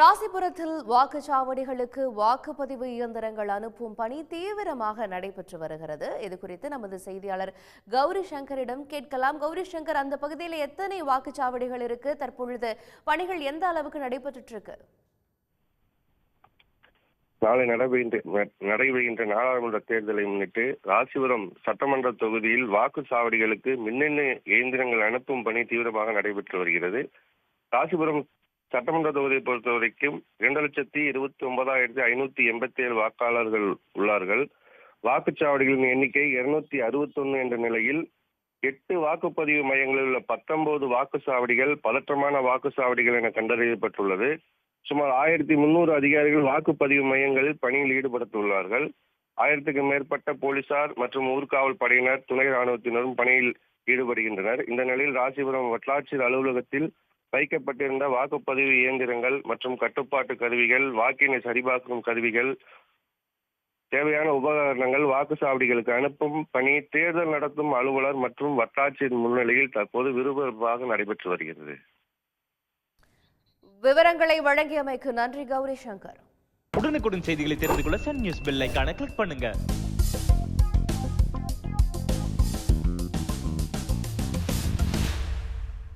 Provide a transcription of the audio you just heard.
ராசிபுரத்தில் வாக்குச்சாவடிகளுக்கு வாக்குப்பதிவு இயந்திரங்கள் அனுப்பும் பணி தீவிரமாக நடைபெற்று வருகிறது. இது குறித்து நமது செய்தியாளர் கௌரி சங்கரிடம் கேட்கலாம். கௌரி சங்கர் அந்த பகுதியில் எத்தனை வாக்குச்சாவடிகள் இருக்கு? தற்பொழுது பணிகள் எந்த அளவுக்கு நடைபெற்றுட்டு இருக்கு நாளை நடைபெறுகின்ற நடைபெறுகின்ற நாடாளுமன்ற தேர்தலை முன்னிட்டு ராசிபுரம் சட்டமன்ற தொகுதியில் வாக்குச்சாவடிகளுக்கு மின்னணு இயந்திரங்கள் அனுப்பும் பணி தீவிரமாக நடைபெற்று வருகிறது. ராசிபுரம் சட்டமன்ற தொகுதியை பொறுத்தவரைக்கும் இரண்டு லட்சத்தி இருபத்தி ஒன்பதாயிரத்தி ஐநூத்தி எண்பத்தி ஏழு வாக்காளர்கள் உள்ளார்கள். வாக்குச்சாவடிகளின் எண்ணிக்கை இருநூத்தி அறுபத்தொன்னு என்ற நிலையில் எட்டு வாக்குப்பதிவு மையங்களில் உள்ள பத்தொன்பது வாக்குச்சாவடிகள் பதற்றமான வாக்குச்சாவடிகள் என கண்டறியப்பட்டுள்ளது. சுமார் ஆயிரத்தி முன்னூறு அதிகாரிகள் வாக்குப்பதிவு மையங்களில் பணியில் ஈடுபடுத்தியுள்ளார்கள். ஆயிரத்துக்கு மேற்பட்ட போலீசார் மற்றும் ஊர்காவல் படையினர் துணை ராணுவத்தினரும் பணியில் ஈடுபடுகின்றனர். இந்த நிலையில் ராசிபுரம் வட்டாட்சியர் அலுவலகத்தில் வைக்கப்பட்டிருந்த வாக்குப்பதிவு இயந்திரங்கள் மற்றும் கட்டுப்பாட்டு கருவிகள் வாக்கினை சரிபார்க்கும் கருவிகள் தேவையான உபகரணங்கள் வாக்குச்சாவடிகளுக்கு அனுப்பும் பணி தேர்தல் நடத்தும் அலுவலர் மற்றும் வட்டாட்சியர் முன்னிலையில் தற்போது விறுவிறுப்பாக நடைபெற்று வருகிறது. விவரங்களை வழங்கியமைக்கு நன்றி கௌரி சங்கர். உடனுக்குடன் செய்திகளை தெரிந்து கொள்ள சன் நியூஸ் பெல் ஐகானை கிளிக் பண்ணுங்க.